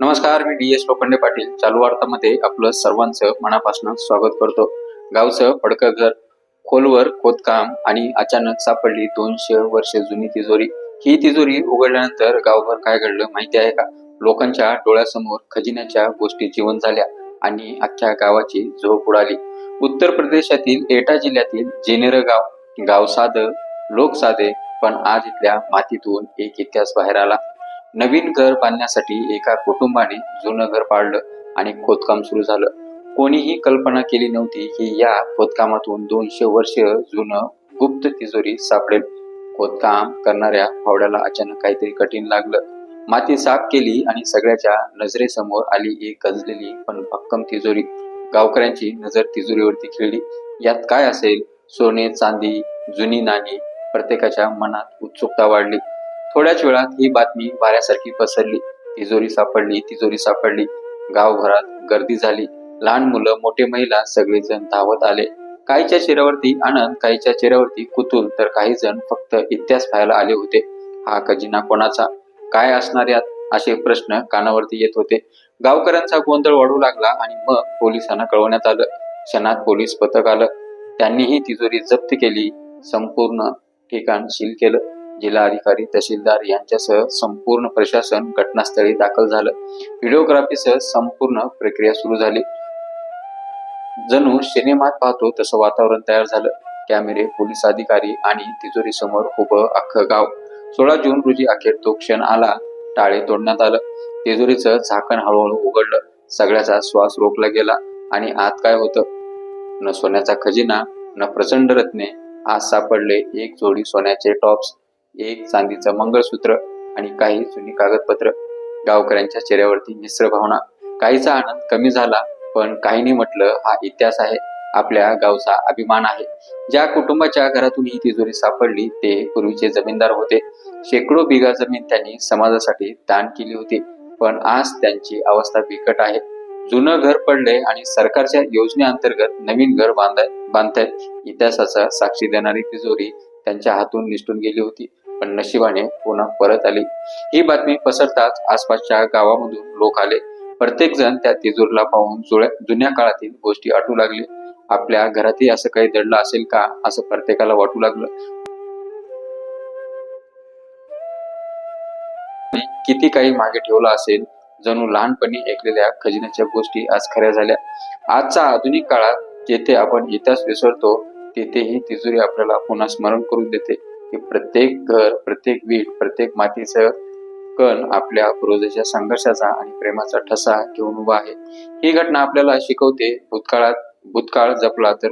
नमस्कार मी D S Lokhande Patil. चालू वार्तामध्ये आपलं सर्वांचं मनापासून स्वागत करतो. गावचं पडकं घर खोलवर खोदकाम आणि अचानक सापडली दोनशे वर्ष जुनी तिजोरी. ही तिजोरी उघडल्यानंतर गावभर काय घडलं माहिती आहे का? लोकांच्या डोळ्यासमोर खजिन्याच्या गोष्टी जीवन झाल्या आणि अख्ख्या गावाची झोप उडाली. उत्तर प्रदेशातील एटा जिल्ह्यातील जेनेर गाव गाव साधं लोक साधे पण आज इथल्या मातीतून एक इतिहास बाहेर आला. नवीन घर बांधण्यासाठी एका कुटुंबाने जुनं घर पाडलं आणि खोदकाम सुरू झालं. कोणीही कल्पना केली नव्हती की या खोदकामातून दोनशे वर्ष जुनं गुप्त तिजोरी सापडेल. खोदकाम करणाऱ्या फावड्याला अचानक काहीतरी कठीण लागलं. माती साफ केली आणि सगळ्याच्या नजरेसमोर आली एक गजलेली पण भक्कम तिजोरी. गावकऱ्यांची नजर तिजोरीवरती खेळली. यात काय असेल? सोने चांदी जुनी नाणी प्रत्येकाच्या मनात उत्सुकता वाढली. थोड्याच वेळात ही बातमी वाऱ्यासारखी पसरली. तिजोरी सापडली तिजोरी सापडली. गावभरात गर्दी झाली. लहान मुलं मोठे महिला सगळेजण धावत आले. काहीच्या चेहऱ्यावरती आनंद काहीच्या चेहऱ्यावरती कुतूल तर काही जण फक्त इतिहास पाहायला आले होते. हा खजिना कोणाचा? काय असणार यात? असे प्रश्न कानावरती येत होते. गावकऱ्यांचा गोंधळ वाढू लागला आणि मग पोलिसांना कळवण्यात आलं. क्षणात पोलीस पथक आलं. त्यांनीही तिजोरी जप्त केली. संपूर्ण ठिकाण सील केलं. जिल्हाधिकारी तहसीलदार यांच्यासह संपूर्ण प्रशासन घटनास्थळी दाखल झालं. व्हिडिओग्राफीसह संपूर्ण प्रक्रिया सुरू झाली. जणू सिनेमात पाहतो तसं वातावरण तयार झालं. कॅमेरे पोलीस अधिकारी आणि तिजोरी समोर उभं अख्खं गाव. सोळा जून रोजी अखेर तो क्षण आला. टाळे तोडण्यात आलं. तिजोरीचं झाकण हळूहळू उघडलं. सगळ्याचा श्वास रोखला गेला आणि आत काय होतं? न सोन्याचा खजिना न प्रचंड रत्ने. आज सापडले एक जोडी सोन्याचे टॉप्स. एक चांदीचं मंगळसूत्र आणि काही जुनी कागदपत्र. गावकऱ्यांच्या चेहऱ्यावरती मिश्र भावना. काहीचा आनंद कमी झाला पण काहींनी म्हटलं हा इतिहास आहे. आपल्या गावचा अभिमान आहे. ज्या कुटुंबाच्या घरातून ही तिजोरी सापडली ते पूर्वीचे जमीनदार होते. शेकडो बिगा जमीन त्यांनी समाजासाठी दान केली होती पण आज त्यांची अवस्था बिकट आहे. जुनं घर पडले आणि सरकारच्या योजनेअंतर्गत नवीन घर बांधाय बांधतायत. इतिहासाचा साक्षी देणारी तिजोरी त्यांच्या हातून निसटून गेली होती. पण नशिबाने पुन्हा परत आली. ही बातमी पसरताच आसपासच्या गावामधून लोक आले. प्रत्येक जण त्या तिजोरीला पाहून जुळ्या जुन्या काळातील गोष्टी आठवू लागली. आपल्या घरातही असं काही दडलं असेल का असं प्रत्येकाला वाटू लागलं. किती काही मागे ठेवलं असेल जणू लहानपणी ऐकलेल्या खजिन्याच्या गोष्टी आज खऱ्या झाल्या. आजच्या आधुनिक काळात जेथे आपण इतिहास विसरतो तेथेही तिजोरी आपल्याला पुन्हा स्मरण करून देते. की प्रत्येक घर प्रत्येक वीट प्रत्येक मातीचं कण आपल्या पूर्वजाच्या संघर्षाचा आणि प्रेमाचा ठसा घेऊन उभा आहे. ही घटना आपल्याला शिकवते. भूतकाळात भूतकाळ जपला तर